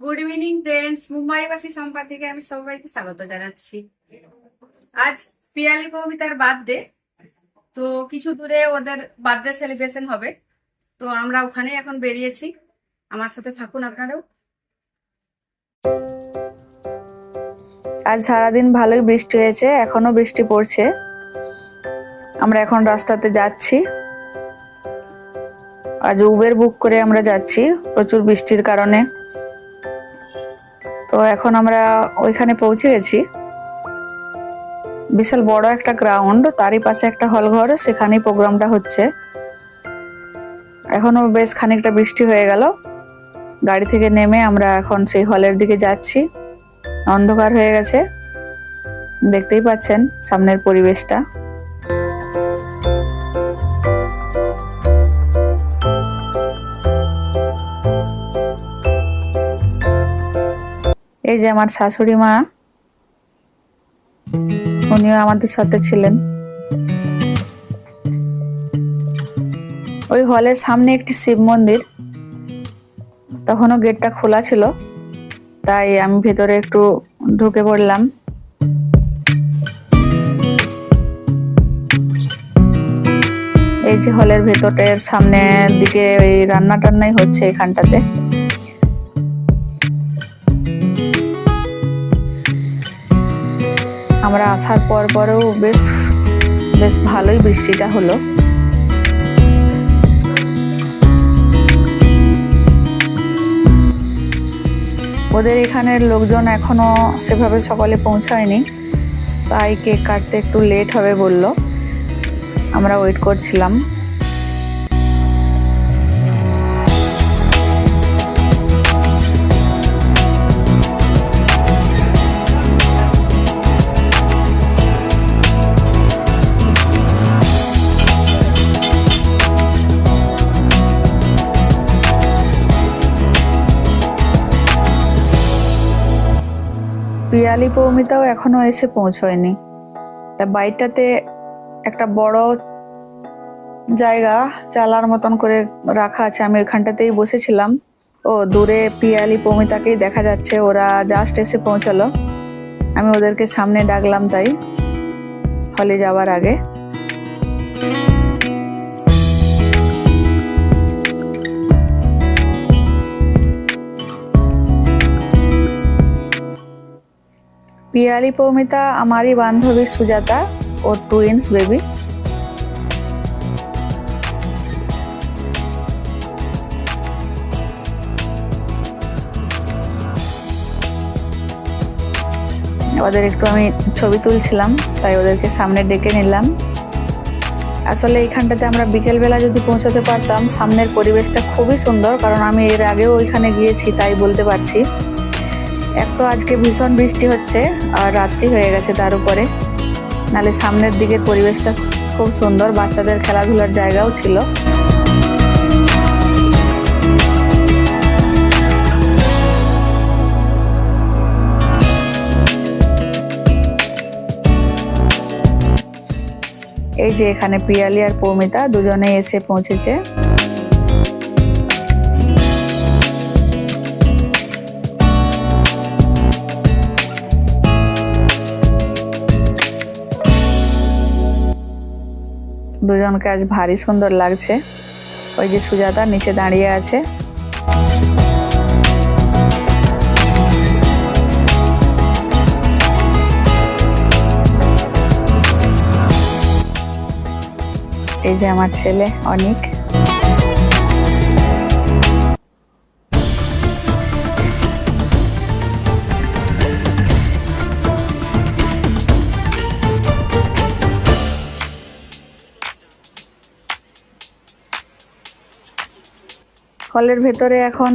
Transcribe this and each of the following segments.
Good evening friends মুম্বাইবাসী সম্পা থেকে আমি সবাইকে স্বাগত জানাচ্ছি। আজ পিয়ালি কবিতার বার্থডে তো কিছু দূরে ওদের বার্থডে সেলিব্রেশন হবে। তো আমরা ওখানে এখন বেরিয়েছি। আমার সাথে থাকুন আপনারাও। আজ সারাদিন ভালোই বৃষ্টি হয়েছে এখনও বৃষ্টি পড়ছে। আমরা এখন রাস্তাতে যাচ্ছি। আজ উবের বুক করে আমরা যাচ্ছি, প্রচুর বৃষ্টির কারণে। তো এখন আমরা ওইখানে পৌঁছে গেছি। বিশাল বড় একটা গ্রাউন্ড তারই পাশে একটা হল ঘর সেখানেই প্রোগ্রামটা হচ্ছে। এখনও বেশ খানিকটা বৃষ্টি হয়ে গেল। গাড়ি থেকে নেমে আমরা এখন সেই হলের দিকে যাচ্ছি। অন্ধকার হয়ে গেছে। দেখতেই পাচ্ছেন সামনের পরিবেশটা। এই যে আমার শাশুড়ি মা, উনিও আমাদের সাথে ছিলেন। ওই হলের সামনে একটি শিব মন্দির, তখনও গেটটা খোলা ছিল, তাই আমি ভেতরে একটু ঢুকে পড়লাম। এই যে হলের ভেতরের সামনের দিকে ওই রান্না টান্নাই হচ্ছে এখানটাতে। আমরা আসার পর পরেও বেশ বেশ ভালোই বৃষ্টিটা হলো। ওদের এখানের লোকজন এখনও সেভাবে সকালে পৌঁছায়নি, তাই কেক কাটতে একটু লেট হবে বলল। আমরা ওয়েট করছিলাম। পিয়ালি পৌমিতাও এখনও এসে পৌঁছয়নি। তা বাড়িটাতে একটা বড় জায়গা চালার মতন করে রাখা আছে। আমি ওইখানটাতেই বসেছিলাম। ও দূরে পিয়ালি পৌমিতাকেই দেখা যাচ্ছে। ওরা জাস্ট এসে পৌঁছালো। আমি ওদেরকে সামনে ডাকলাম তাই। হলে যাওয়ার আগে। পিয়ালি পৌমিতা, আমারই বান্ধবী সুজাতা ও টুইন্স বেবি ওদের একটু আমি ছবি তুলছিলাম, তাই ওদেরকে সামনে ডেকে নিলাম। আসলে এইখানটাতে আমরা বিকেলবেলা যদি পৌঁছাতে পারতাম, সামনের পরিবেশটা খুবই সুন্দর, কারণ আমি এর আগেও ওইখানে গিয়েছি, তাই বলতে পারছি। এক তো আজকে ভীষণ বৃষ্টি হচ্ছে আর রাত্রি হয়ে গেছে তার উপরে। নালে সামনের দিকের পরিবেশটা খুব সুন্দর, বাচ্চাদের খেলাধুলার জায়গাও ছিল। এই যে এখানে পিয়ালি আর পৌমিতা দুজনে এসে পৌঁছেছে। দুজনকে আজ ভারী সুন্দর লাগছে। ওই যে সুজাতা নিচে দাঁড়িয়ে আছে। এই যে আমার ছেলে অনিক। হলের ভেতরে এখন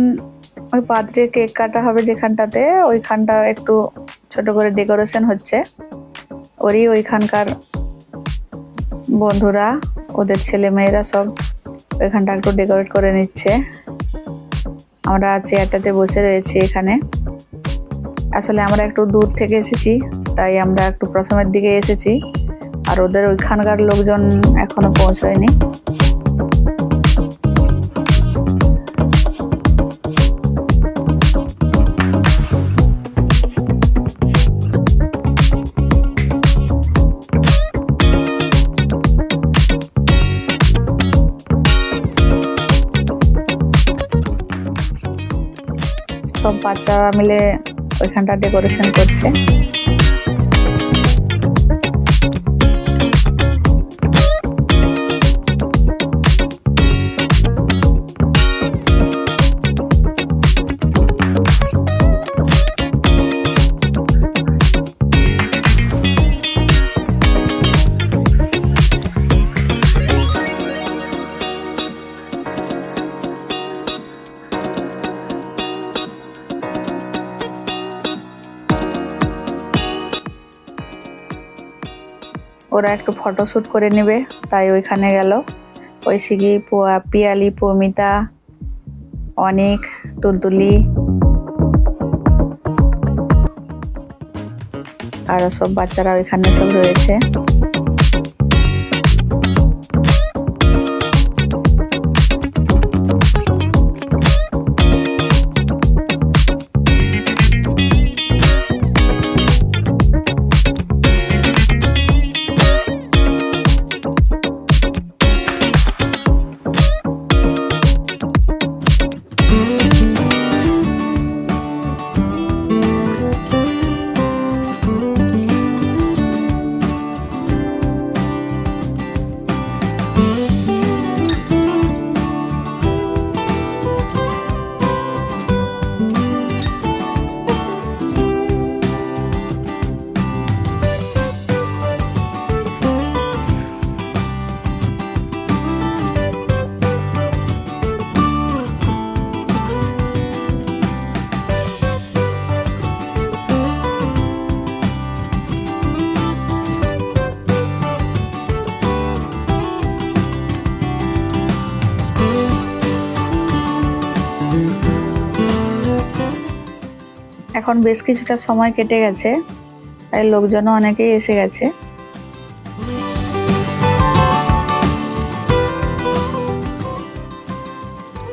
ওই পাত্রে কেক কাটা হবে যেখানটাতে, ওইখানটা একটু ছোট করে ডেকোরেশন হচ্ছে। ওরই ওইখানকার বন্ধুরা, ওদের ছেলে মেয়েরা সব ওইখানটা একটু ডেকোরেট করে নিচ্ছে। আমরা চেয়ারটাতে বসে রয়েছি এখানে। আসলে আমরা একটু দূর থেকে এসেছি, তাই আমরা একটু প্রথমের দিকে এসেছি। আর ওদের ওইখানকার লোকজন এখনও পৌঁছয়নি। সব বাচ্চারা মিলে ওইখানটা ডেকোরেশন করছে। ওরা একটু ফটোশ্যুট করে নেবে, তাই ওইখানে গেল। ঐশিকি পোয়া, পিয়ালি, পমিতা, অনেক, তুলতুলি আরও সব বাচ্চারা ওইখানে সব রয়েছে। এখন বেশ কিছুটা সময় কেটে গেছে, তাই লোকজনও অনেকেই এসে গেছে।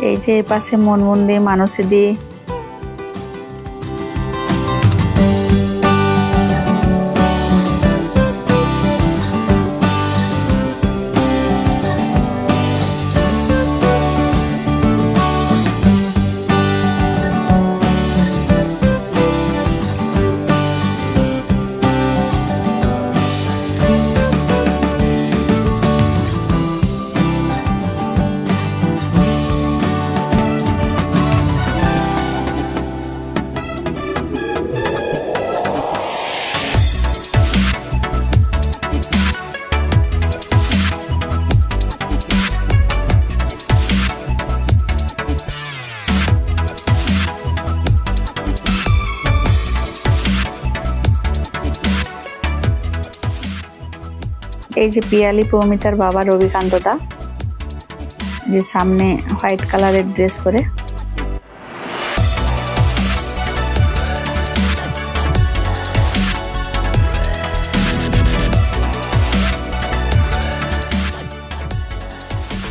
এই যে এপাশে পাশে মনমন্দি মানসিদি এই যে পিয়ালি পৌমিতার বাবা রবিকান্ত দা, যে সামনে হোয়াইট কালারের ড্রেস পরে।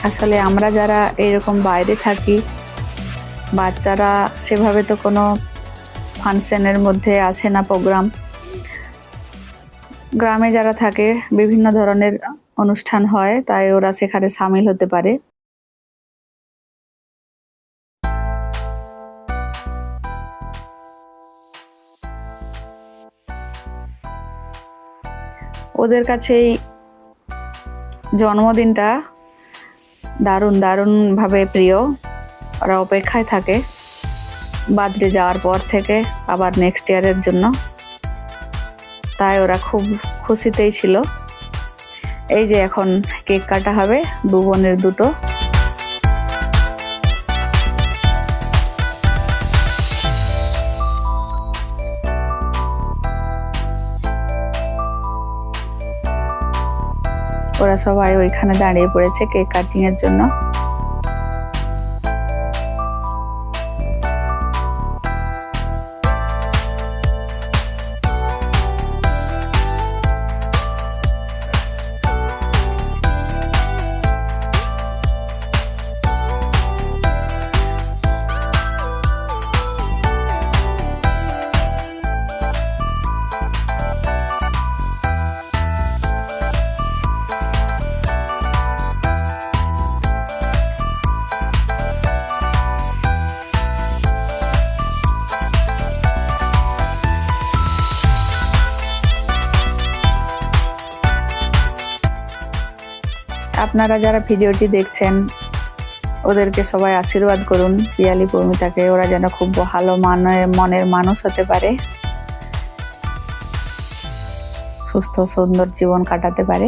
আসলে আমরা যারা এরকম বাইরে থাকি, বাচ্চারা সেভাবে তো কোনো ফাংশনের মধ্যে আসে না প্রোগ্রাম। গ্রামে যারা থাকে, বিভিন্ন ধরনের অনুষ্ঠান হয়, তাই ওরা সেখানে সামিল হতে পারে। ওদের কাছে এই জন্মদিনটা দারুণ, দারুণভাবে প্রিয়। ওরা অপেক্ষায় থাকে বার্থডে যাওয়ার পর থেকে, আবার নেক্সট ইয়ারের জন্য। তাই ওরা খুব খুশিতেই ছিল। এই যে এখন কেক কাটা হবে দু বোনের দুটো। ওরা সবাই ওইখানে দাঁড়িয়ে পড়েছে কেক কাটিং এর জন্য। আপনারা যারা ভিডিওটি দেখছেন, ওদেরকে সবাই আশীর্বাদ করুন, পিয়ালি প্রমিতাকে ওরা যেন খুব ভালো মানে মনের মানুষ হতে পারে। সুস্থ, সুন্দর জীবন কাটাতে পারে।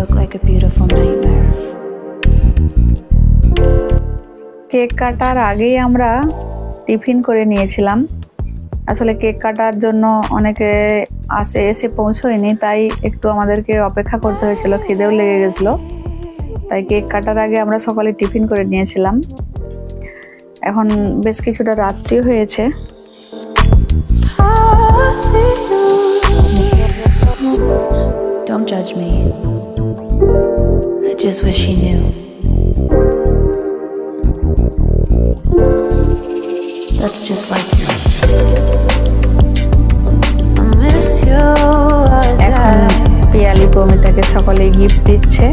Look like a beautiful nightmare. Cake কাটার আগেই আমরা টিফিন করে নিয়েছিলাম আসলে কেক কাটার জন্য অনেকে আসে এসে পৌঁছয়নি তাই একটু আমাদেরকে অপেক্ষা করতে হয়েছিল খিদেও লেগে গেছিল তাই কেক কাটার আগে আমরা সকালে টিফিন করে নিয়েছিলাম এখন বেশ কিছুটা রাত্রি হয়েছে Don't judge me. I just wish he knew. That's just like you. I miss you as এখন I পিয়ালি প্রমিতাকে সকলে গিফট দিচ্ছে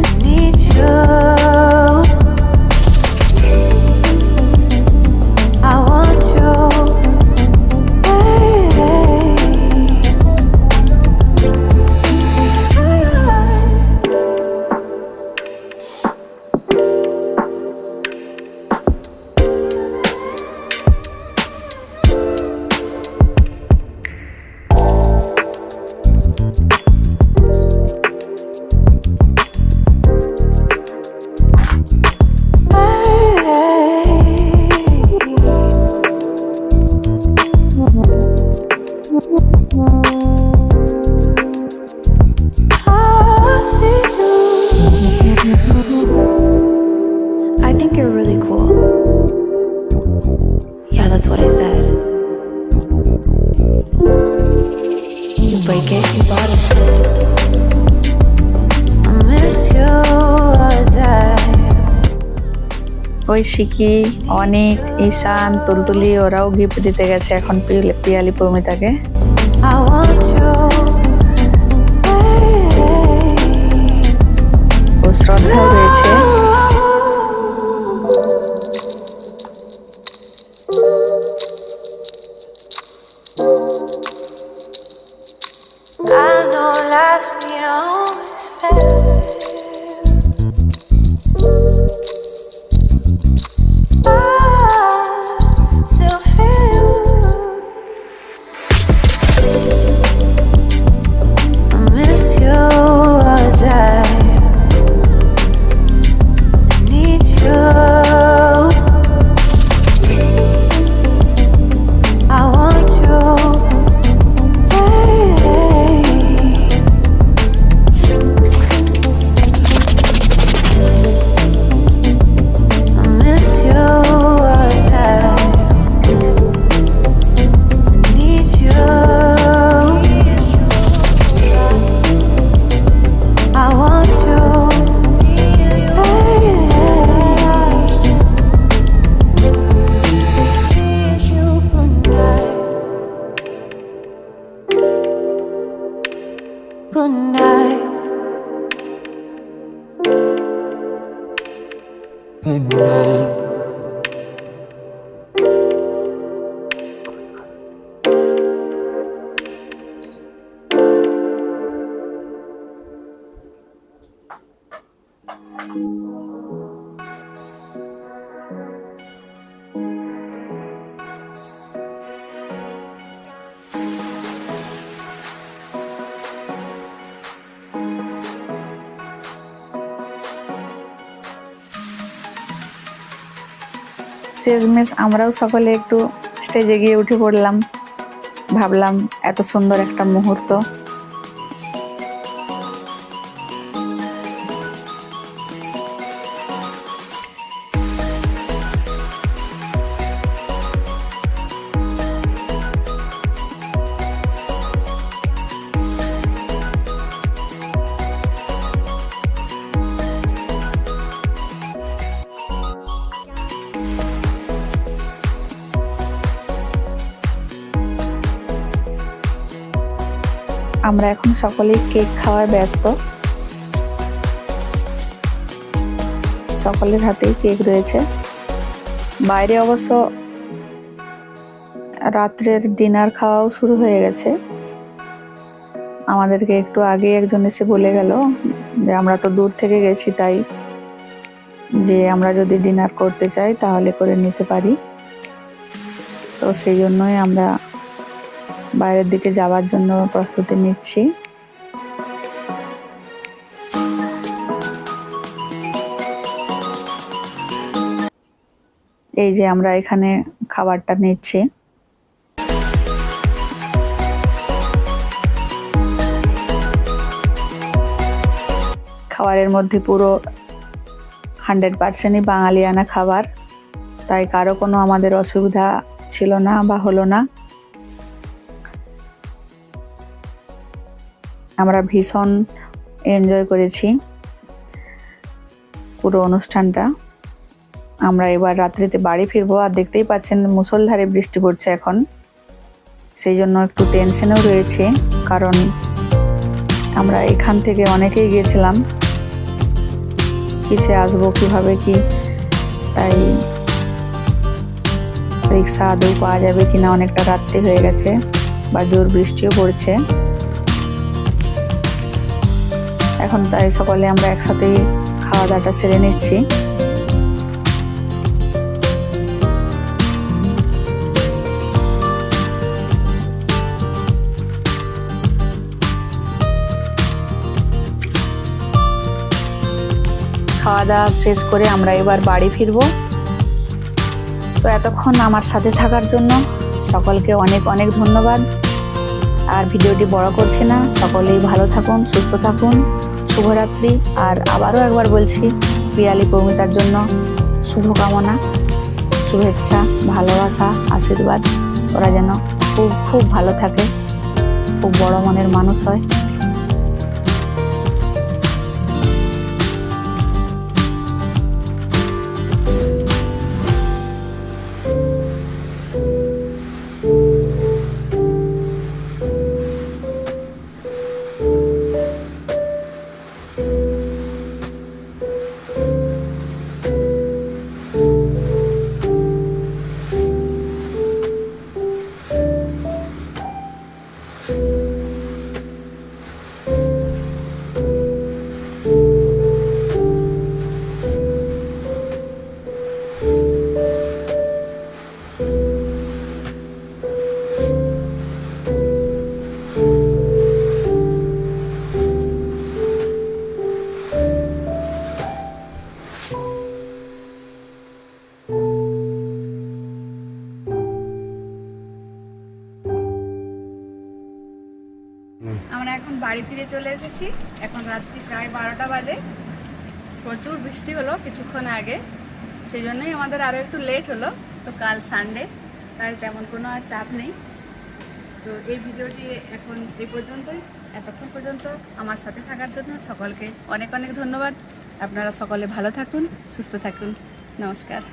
ওই অনেক ঈশান তুলতুলি ওরাও গিফট দিতে গেছে এখন পিয়ালি- প্রমিতাকে। শ্রদ্ধা রয়েছে। শেষমেশ আমরাও সকলে একটু স্টেজে গিয়ে উঠে পড়লাম। ভাবলাম এত সুন্দর একটা মুহূর্ত। আমরা এখন সকলেই কেক খাওয়ায় ব্যস্ত। সকলের হাতেই কেক রয়েছে। বাইরে অবশ্য রাত্রের ডিনার খাওয়াও শুরু হয়ে গেছে। আমাদেরকে একটু আগে একজন এসে বলে গেল যে, আমরা তো দূর থেকে গেছি, তাই যে আমরা যদি ডিনার করতে চাই, তাহলে করে নিতে পারি। তো সেই জন্যই আমরা বাইরের দিকে যাওয়ার জন্য প্রস্তুতি নিচ্ছি। এই যে আমরা এখানে খাবারটা নিচ্ছি। খাবারের মধ্যে পুরো হান্ড্রেড পার্সেন্টই বাঙালিয়ানা খাবার, তাই কারও কোনো আমাদের অসুবিধা ছিল না বা হলো না। আমরা ভীষণ এনজয় করেছি পুরো অনুষ্ঠানটা। আমরা এবার রাত্রিতে বাড়ি ফিরবো আর দেখতেই পাচ্ছেন মুষলধারে বৃষ্টি পড়ছে এখন। সেই জন্য একটু টেনশনও রয়েছে, কারণ আমরা এখান থেকে অনেকেই গিয়েছিলাম কিসে আসব, কীভাবে, কি? তাই রিক্সা আদৌ পাওয়া যাবে কিনা অনেকটা রাত্রি হয়ে গেছে বা জোর বৃষ্টিও পড়ছে। এখন তাই সকলে আমরা একসাথেই খাওয়া দাওয়াটা সেরে নিচ্ছি। খাওয়া দাওয়া শেষ করে আমরা এবার বাড়ি ফিরবো। তো এতক্ষণ আমার সাথে থাকার জন্য সকলকে অনেক অনেক ধন্যবাদ। আর ভিডিওটি বড় করছি না, সকলেই ভালো থাকুন, সুস্থ থাকুন। শুভরাত্রি। আর আবারও একবার বলছি, পিয়ালি কৌমিতার জন্য শুভকামনা, শুভেচ্ছা, ভালোবাসা, আশীর্বাদ। ওরা যেন খুব খুব ভালো থাকে, খুব বড় মনের মানুষ হয়। চলে এসেছি। এখন রাত্রি প্রায় বারোটা বাজে। প্রচুর বৃষ্টি হলো কিছুক্ষণ আগে। সেই জন্যই আমাদের আরও একটু লেট হলো। তো কাল সানডে তাই তেমন কোনো আর চাপ নেই। তো এই ভিডিওটি এখন এ পর্যন্তই। এতক্ষণ পর্যন্ত আমার সাথে থাকার জন্য সকলকে অনেক অনেক ধন্যবাদ। আপনারা সকলে ভালো থাকুন, সুস্থ থাকুন। নমস্কার।